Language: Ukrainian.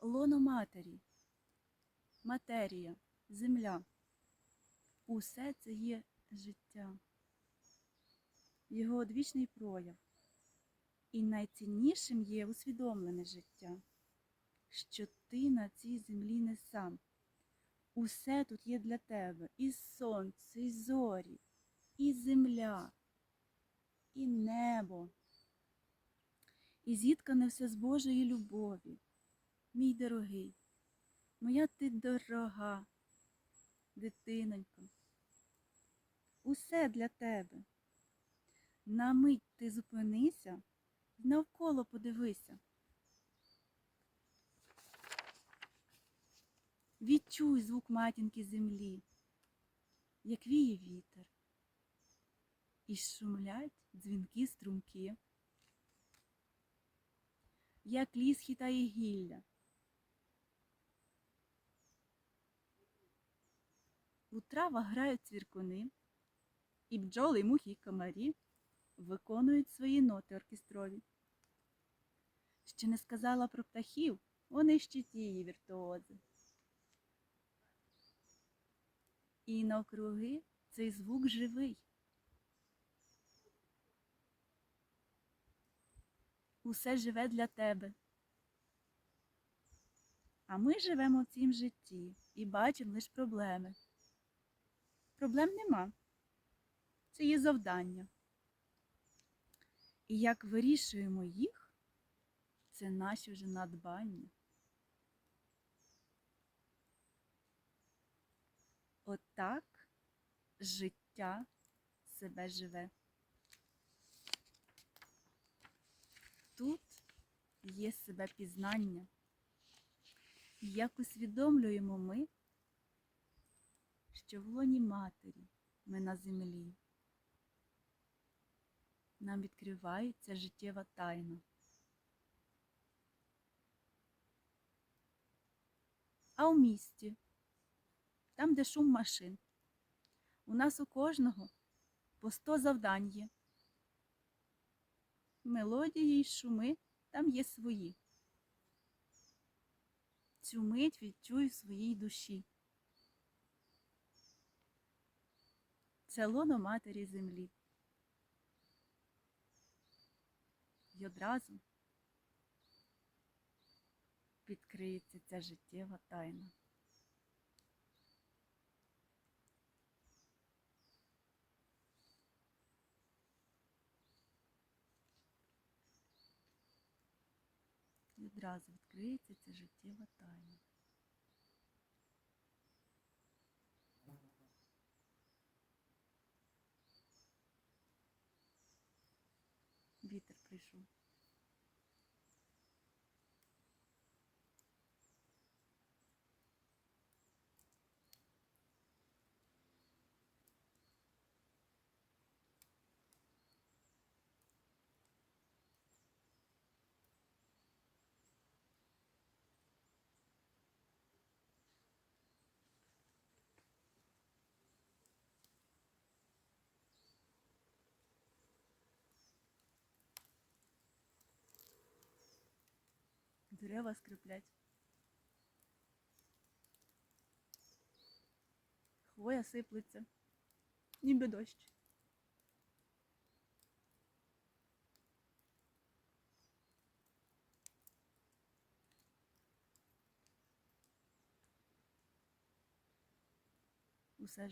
лоно матері, матерія, земля. Усе це є життя, його одвічний прояв. І найціннішим є усвідомлене життя, що ти на цій землі не сам. Усе тут є для тебе і сонце, і зорі, і земля, і небо, і зіткане все з Божої любові. Мій дорогий, моя ти дорога, дитинонько, усе для тебе. На мить ти зупинися, навколо подивися. Відчуй звук матінки землі, як віє вітер, і шумлять дзвінки струмки, як ліс хитає гілля. У травах грають цвіркуни, і бджоли, і мухи, і комарі виконують свої ноти оркестрові. Ще не сказала про птахів, вони ще тії віртуози. І навкруги цей звук живий. Усе живе для тебе. А ми живемо в цім житті і бачимо лише проблеми. Проблем нема. Це є завдання. І як вирішуємо їх, це наші вже надбання. Отак життя себе живе. Тут є себе пізнання. Як усвідомлюємо ми, що в лоні матері ми на землі. Нам відкривається життєва тайна. А в місті, там, де шум машин, у нас у кожного по 100 завдань є. Мелодії й шуми там є свої. Цю мить відчуй в своїй душі. Це лоно матері землі. І одразу відкриється ця життєва тайна. І одразу відкриється ця життєва тайна. Вітер Дерева скриплять. Хвоя сиплеться, ніби дощ. Усе.